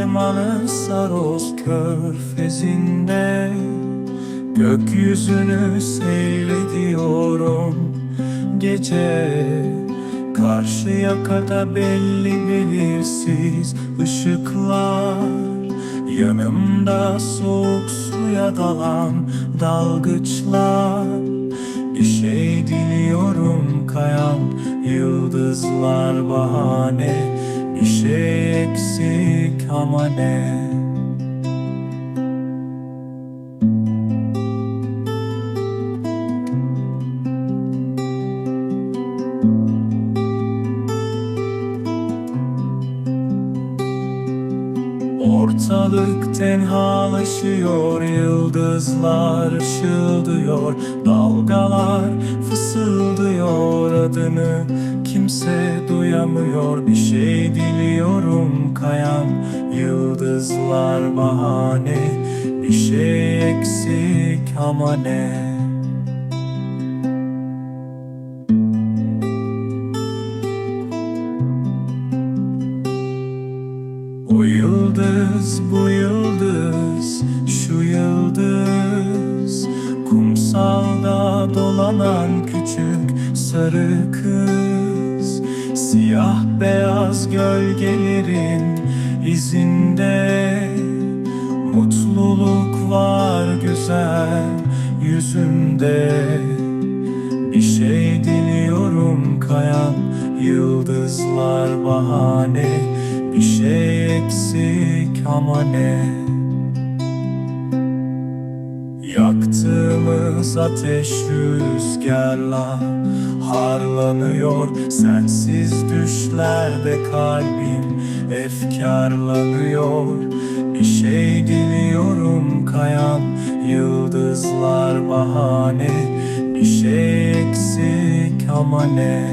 Limanın Saros körfezinde Gökyüzünü seyrediyorum. Gece Karşı yakada belli belirsiz ışıklar Yanımda soğuk suya dalan dalgıçlar. Bir şey diliyorum kayan yıldızlar bahane Bir şey eksik ama ne? Ortalık tenhalaşıyor Yıldızlar ışıldıyor Dalgalar fısıldıyor adını Kimse duyamıyor. Bir şey diliyorum kayan Yıldızlar bahane. Bir şey eksik ama ne? O yıldız, bu yıldız, şu yıldız. Kumsalda dolanan küçük sarı kız Siyah beyaz gölgelerin izinde. Mutluluk var güzel yüzünde. Bir şey diliyorum kayan yıldızlar bahane. Bir şey eksik ama ne? Yaktığımız ateş rüzgarla harlanıyor. Sensiz düşlerde kalbim efkarlanıyor. Bir şey diliyorum kayan yıldızlar bahane. Bir şey eksik ama ne?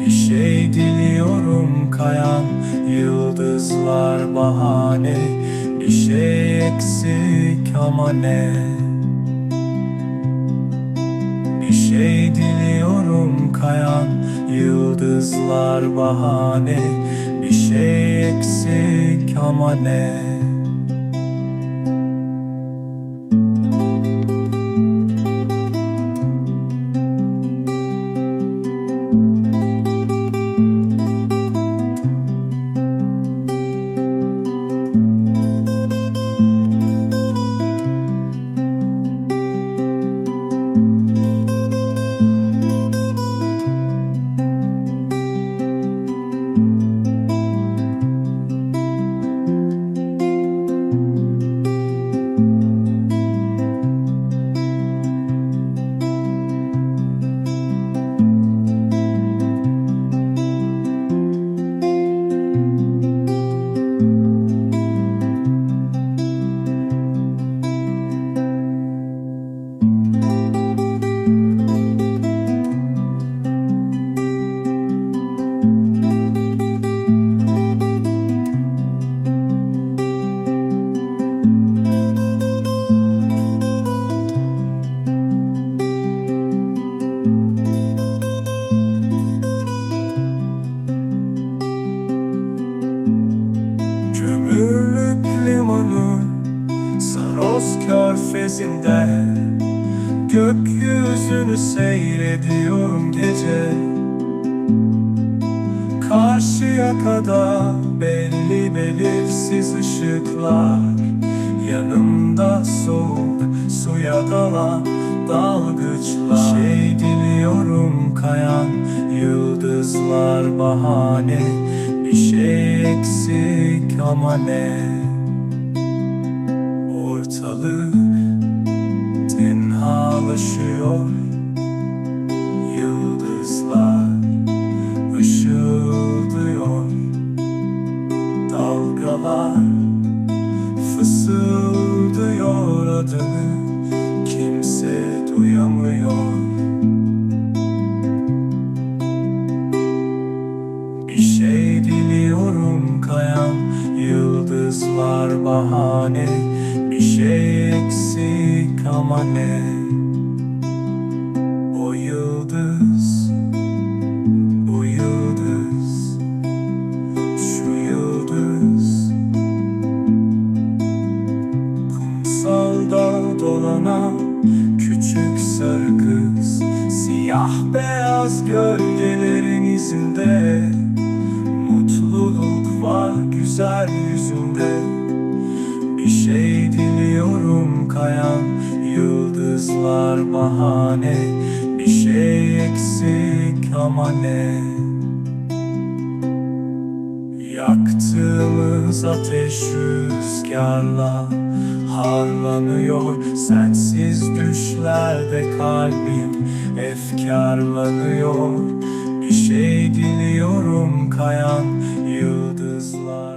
Bir şey diliyorum kayan yıldızlar bahane Bir şey eksik ama ne? Bir şey diliyorum kayan yıldızlar bahane Bir şey eksik ama ne? Körfezinde Gökyüzünü seyrediyorum gece. Karşı yakada belli belirsiz ışıklar. Yanımda soğuk suya dalan dalgıçlar. Şey diliyorum kayan yıldızlar bahane. Bir şey eksik ama ne? bahane. Bir şey eksik ama ne? O yıldız Bu yıldız Şu yıldız. Kumsalda dolanan Küçük sarı kız Siyah beyaz gölgelerin izinde. Mutluluk var güzel yüzünde. Bir şey diliyorum kayan Yıldızlar bahane. Bir şey eksik ama ne? Yaktığımız ateş rüzgarla harlanıyor. Sensiz düşlerde kalbim efkarlanıyor. Bir şey diliyorum kayan yıldızlar